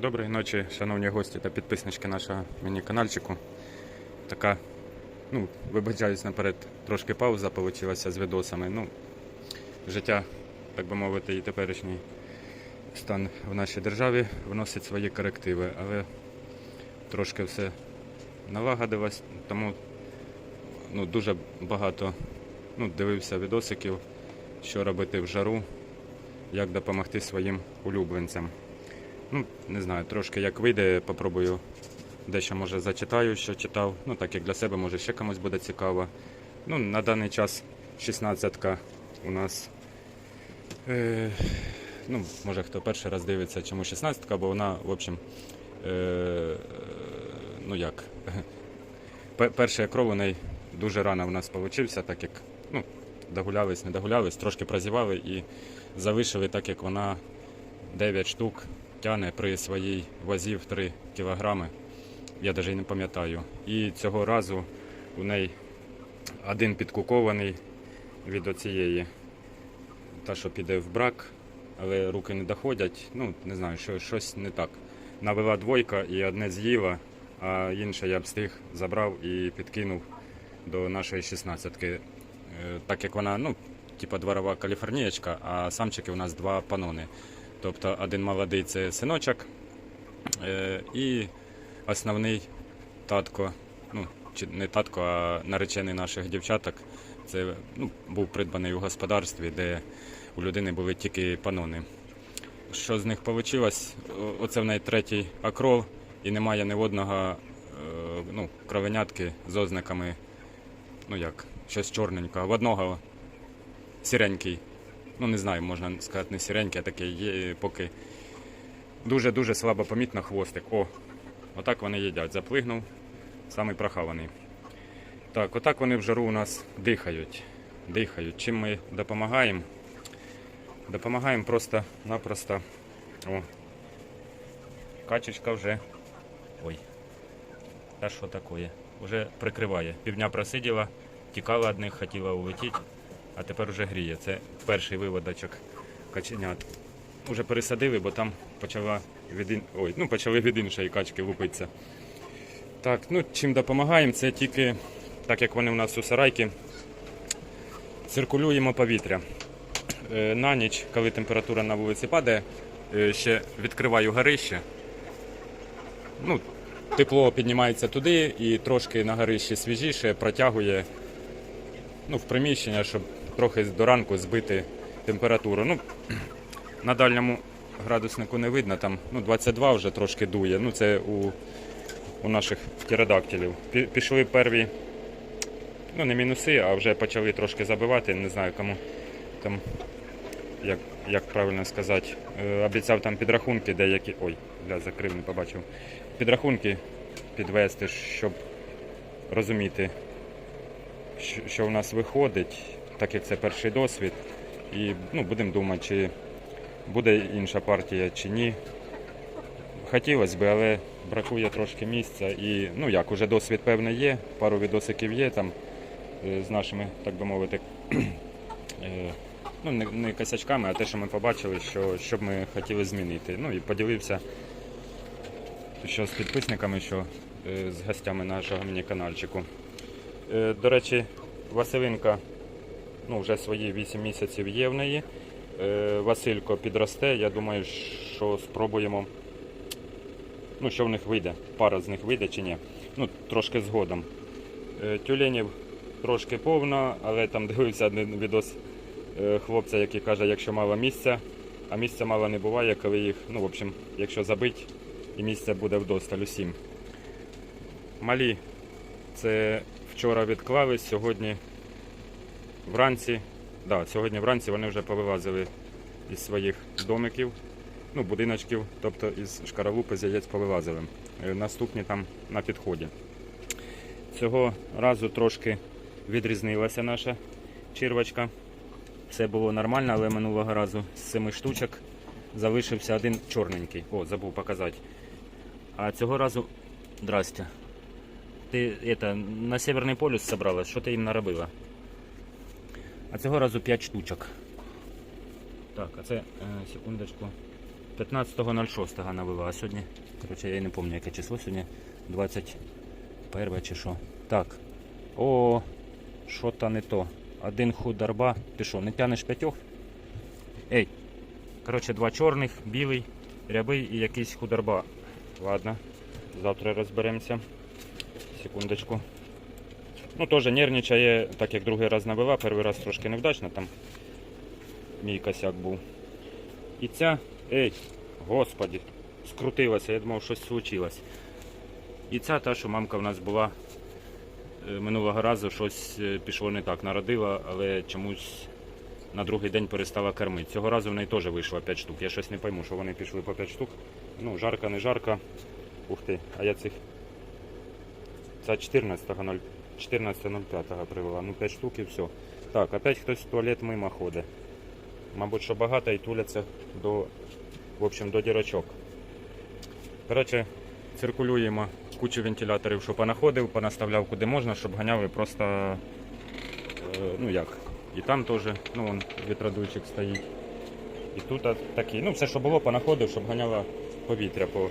Доброї ночі, шановні гості та підписнички нашого міні-канальчику. Така, ну, вибачаюсь наперед, трошки пауза вийшла з відосами. Ну, життя, так би мовити, і теперішній стан в нашій державі вносить свої корективи, але трошки все налагодилось, тому ну, дуже багато ну, дивився відосиків, що робити в жару, як допомогти своїм улюбленцям. Ну, не знаю, трошки як вийде, попробую дещо може зачитаю, що читав. Ну, так як для себе, може ще комусь буде цікаво. Ну, на даний час 16-ка у нас. Е, ну, може хто перший раз дивиться, чому 16-ка, бо вона, в общем, е, ну як, перший кров у неї дуже рано в нас получився, так як ну, догулялись, не догулялись, трошки прозівали і завишили, так як вона 9 штук тяне при своїй вазі в 3 кілограми. Я навіть не пам'ятаю. І цього разу у неї один підкукований від оцієї, та, що піде в брак, але руки не доходять. Ну, не знаю, що, щось не так. Навела двойка і одне з'їла, а інше я б встиг забрав і підкинув до нашої 16-ки. Е, Так як вона, ну, типа дворова каліфорнієчка, а самчики у нас два панони. Тобто один молодий це синочок е, і основний татко, ну, чи не татко, а наречений наших дівчаток. Це ну, був придбаний у господарстві, де у людини були тільки панони. Що з них вийшло? Оце в неї третій акрол і немає ні одного е, ну, кровенятки з ознаками, ну як, щось чорненького. В одного сіренький ну не знаю, можна сказати, не сіренький, а такий є, поки дуже-дуже слабо помітно хвостик. О, отак вони їдять. Заплигнув, самий прохаваний. Так, отак вони в жару у нас дихають. Дихають. Чим ми допомагаємо? Допомагаємо просто-напросто. О. Качечка вже. Ой. Та що таке? Вже прикриває. Півдня просиділа, тікала від них, хотіла улетіти а тепер вже гріє. Це перший виводочок каченят. Уже пересадили, бо там почала від ін... Ой, ну, почали від іншої качки лупитися. Так, ну чим допомагаємо, це тільки, так як вони у нас у сарайки, циркулюємо повітря. Е, На ніч, коли температура на вулиці падає, е, ще відкриваю горище. Ну, тепло піднімається туди і трошки на горищі свіжіше протягує ну, в приміщення, щоб трохи до ранку збити температуру. Ну, на дальньому градуснику не видно, там ну, 22 вже трошки дує. Ну, це у, у наших птеродактилів. Пішли перві, ну не мінуси, а вже почали трошки забивати. Не знаю кому там, як, як правильно сказати. Е, Обіцяв там підрахунки деякі. Ой, бля, закрив, не побачив. Підрахунки підвести, щоб розуміти, що в нас виходить, так як це перший досвід. І ну, будемо думати, чи буде інша партія, чи ні. Хотілося б, але бракує трошки місця. І ну як, уже досвід певний є, пару відосиків є там е, з нашими, так би мовити, е, ну, не, не косячками, а те, що ми побачили, що, що б ми хотіли змінити. Ну і поділився що з підписниками, що е, з гостями нашого міні-канальчику. Е, До речі, Василинка ну, вже свої 8 місяців є в неї. Е, Василько підросте. Я думаю, що спробуємо. Ну, що в них вийде, пара з них вийде чи ні. Ну, трошки згодом. Е, Тюленів трошки повно, але там дивився один відос е, хлопця, який каже, якщо мало місця, а місця мало не буває, коли їх, ну, в общем, якщо забить, і місця буде вдосталь усім. Малі, це вчора відклались, сьогодні вранці, да, сьогодні вранці вони вже повилазили із своїх домиків, ну, будиночків, тобто із шкаралупи з яєць повилазили. Е, Наступні там на підході. Цього разу трошки відрізнилася наша червочка. Все було нормально, але минулого разу з семи штучок залишився один чорненький. О, забув показати. А цього разу. Здрасте. Ти это, на Северний полюс собралась, що ти їм наробила? А цього разу 5 штучок. Так, а це, е, секундочку. 15.06 навела, а сьогодні, коротше, я не пам'ятаю, яке число сьогодні. 21 чи що. Так. О, що то не то. Один хударба. Ти що, не тянеш п'ятьох? Ей. Коротше, два чорних, білий, рябий і якийсь хударба. Ладно, завтра розберемося. Секундочку. Ну, теж нервничає, так як другий раз навела, перший раз трошки невдачно, там мій косяк був. І ця, ей, господі, скрутилася, я думав, щось случилось. І ця та, що мамка в нас була е, минулого разу, щось е, пішло не так, народила, але чомусь на другий день перестала кормити. Цього разу в неї теж вийшло 5 штук. Я щось не пойму, що вони пішли по 5 штук. Ну, жарко, не жарко. Ух ти, а я цих. Це 14.05 14.05 привела. Ну 5 штук і все. Так, опять хтось в туалет мимо ходить. Мабуть, що багато і туляться до, в общем, до дірочок. Коротше, циркулюємо кучу вентиляторів, що понаходив, понаставляв куди можна, щоб ганяли просто, е, ну як, і там теж, ну вон вітродуйчик стоїть. І тут такий, ну все, що було, понаходив, щоб ганяло повітря по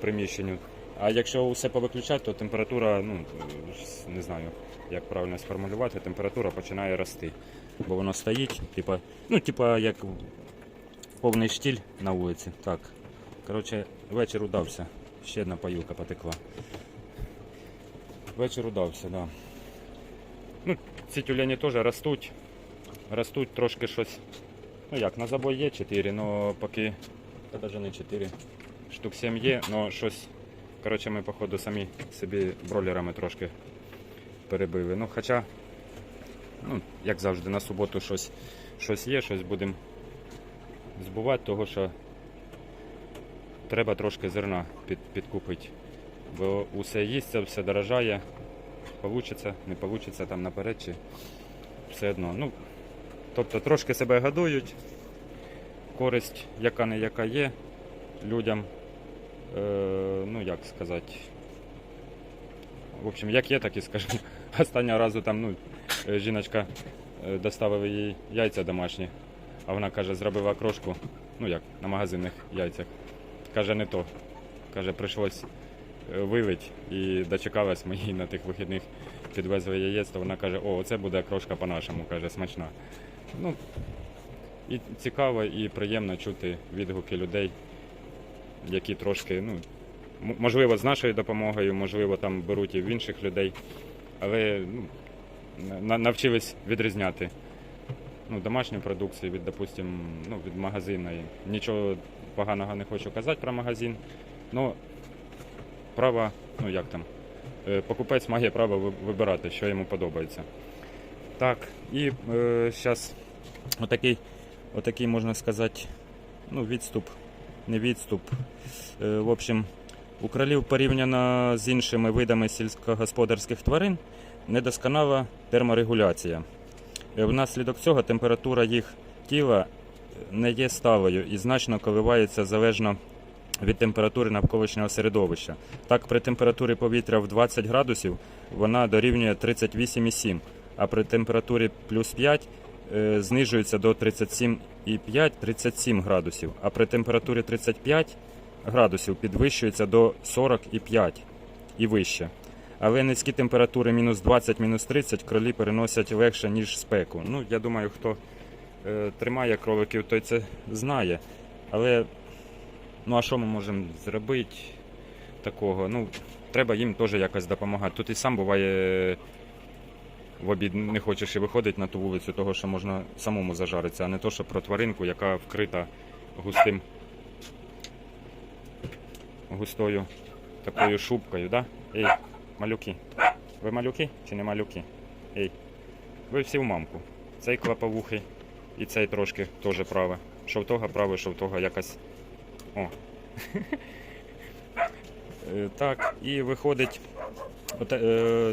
приміщенню. А якщо все повиключати, то температура, ну не знаю, як правильно сформулювати, температура починає рости. Бо воно стоїть, типа, ну, типа як повний штіль на вулиці. Так. Коротше, вечір удався. Ще одна паюка потекла. Вечір удався, да. Ну, ці тюлені теж ростуть. Ростуть трошки щось. Ну як, на забой є 4, але поки. Та навіть не 4. Штук 7 є, але щось. Коротше, ми, походу, самі собі бролерами трошки перебили. Ну, хоча, ну, як завжди, на суботу щось, щось є, щось будемо збувати, того що треба трошки зерна під, підкупити. Бо усе їсться, все дорожає. Получиться, не получиться там наперед чи все одно. Ну, тобто трошки себе годують. Користь, яка не яка є людям. Е, ну як сказати. В общем, як є, так і скажу. Останнього разу там, ну, е, жіночка е, доставила їй яйця домашні, а вона каже, зробила крошку, ну як, на магазинних яйцях. Каже, не то. Каже, прийшлось вилить і дочекалась ми їй на тих вихідних підвезли яєць, то вона каже, о, оце буде крошка по-нашому, каже, смачна. Ну, і цікаво, і приємно чути відгуки людей, які трошки, ну, можливо, з нашою допомогою, можливо, там беруть і в інших людей, але ну, навчились відрізняти ну, домашню продукцію від, допустим, ну, від магазину. Нічого поганого не хочу казати про магазин. Ну, право, ну як там, е, покупець має право вибирати, що йому подобається. Так, і зараз отакий, отакий, можна сказати, ну, відступ, не відступ. Е, в общем, у кролів порівняно з іншими видами сільськогосподарських тварин недосконала терморегуляція. Е, Внаслідок цього температура їх тіла не є сталою і значно коливається залежно від температури навколишнього середовища. Так, при температурі повітря в 20 градусів вона дорівнює 38,7, а при температурі плюс 5 е, знижується до 37,5-37 градусів, а при температурі 35 градусів підвищується до 45 і вище. Але низькі температури мінус 20, мінус 30 кролі переносять легше, ніж спеку. Ну, я думаю, хто е, тримає кроликів, той це знає. Але ну а що ми можемо зробити такого? Ну, треба їм теж якось допомагати. Тут і сам буває в обід не хочеш і виходити на ту вулицю, того що можна самому зажаритися, а не то, що про тваринку, яка вкрита густим густою такою шубкою, да? Ей, малюки. Ви малюки чи не малюки? Ей. Ви всі в мамку. Цей клаповухий і цей трошки теж праве. Що в того праве, що в того якось. О. Е, Так, і виходить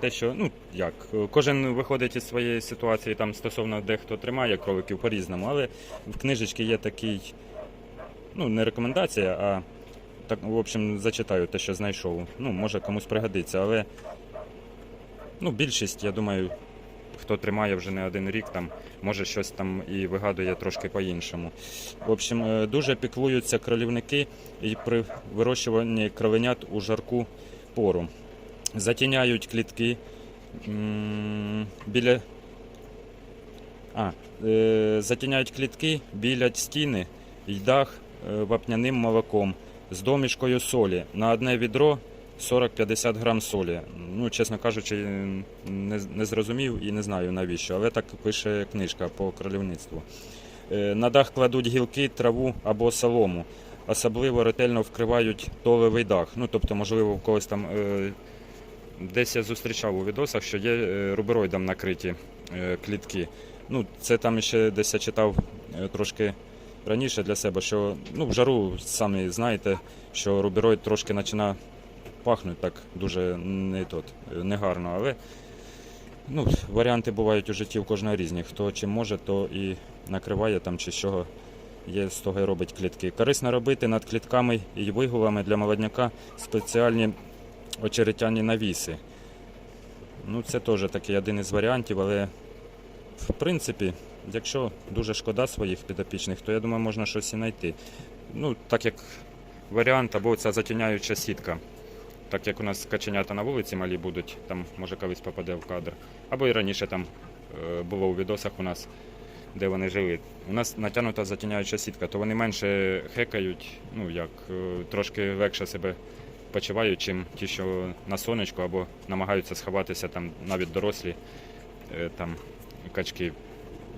те, що, ну як, е, кожен виходить із своєї ситуації там стосовно дехто тримає кроликів по-різному, але в книжечці є такий, ну, не рекомендація, а так, в общем, зачитаю те, що знайшов. Ну, може комусь пригодиться, але ну, більшість, я думаю, хто тримає вже не один рік, там може щось там і вигадує трошки по-іншому. В общем, е, дуже піклуються кролівники і при вирощуванні кроленят у жарку пору. Затіняють клітки біля. А, е, затіняють клітки, білять стіни й дах е, вапняним молоком з домішкою солі. На одне відро 40-50 грам солі. Ну, чесно кажучи, не, не зрозумів і не знаю навіщо, але так пише книжка по кролівництву. Е, На дах кладуть гілки, траву або солому. Особливо ретельно вкривають толевий дах. Ну, тобто, можливо, в когось там е, десь я зустрічав у відосах, що є е, рубероїдом накриті е, клітки. Ну, це там ще десь я читав е, трошки раніше для себе, що ну, в жару самі знаєте, що рубероїд трошки починає пахнути так дуже не тот, негарно. Але ну, варіанти бувають у житті у кожного різні. Хто чим може, то і накриває там чи з чого є, з того і робить клітки. Корисно робити над клітками і вигулами для молодняка спеціальні очеретяні навіси. Ну, це теж такий один із варіантів, але в принципі, якщо дуже шкода своїх підопічних, то я думаю, можна щось і знайти. Ну, так як варіант, або ця затіняюча сітка. Так як у нас каченята на вулиці малі будуть, там може колись попаде в кадр. Або і раніше там е, було у відосах у нас, де вони жили. У нас натягнута затіняюча сітка, то вони менше хекають, ну як е, трошки легше себе почувають, чим ті, що на сонечку, або намагаються сховатися там навіть дорослі е, там качки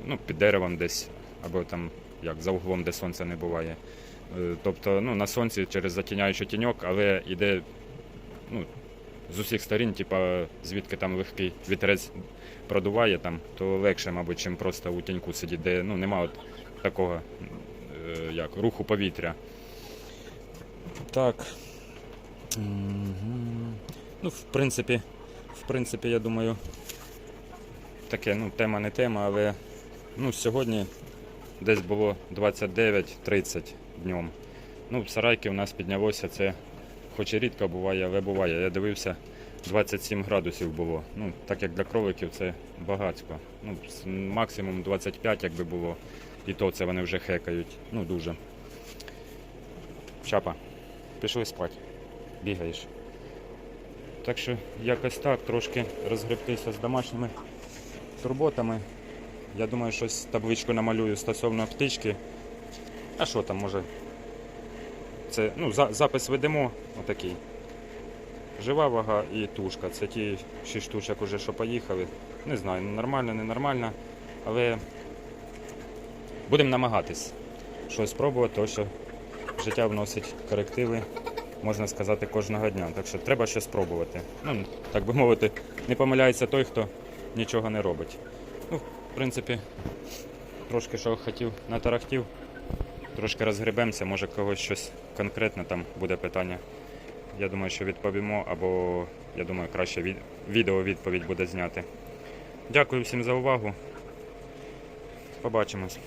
ну, під деревом десь, або там як за углом, де сонця не буває. Е, Тобто ну, на сонці через затіняючий тіньок, але йде ну, з усіх сторін, типа, звідки там легкий вітерець продуває, там, то легше, мабуть, чим просто у тіньку сидіти, де ну, нема от такого е, як, руху повітря. Так. Ну, в принципі, в принципі, я думаю, таке, ну, тема не тема, але ну, сьогодні десь було 29-30 днем. Ну, в Сарайки у нас піднялося це, хоч і рідко буває, але буває. Я дивився, 27 градусів було. Ну, так як для кроликів це багатько. Ну, максимум 25, якби було. І то це вони вже хекають. Ну, дуже. Чапа, пішли спати. Бігаєш. Так що якось так, трошки розгребтися з домашніми турботами. Я думаю, щось табличку намалюю стосовно птички. А що там може? Це ну, за, запис ведемо отакий. Жива вага і тушка. Це ті 6 штучок уже, що поїхали. Не знаю, нормально, ненормально. Але будемо намагатись щось спробувати, тому що життя вносить корективи, можна сказати, кожного дня. Так що треба щось спробувати. Ну, так би мовити, не помиляється той, хто нічого не робить. Ну, в принципі, трошки що хотів натарахтів, трошки розгребемося, може когось щось конкретне там буде питання. Я думаю, що відповімо, або я думаю, краще від... відео відповідь буде зняти. Дякую всім за увагу. Побачимось.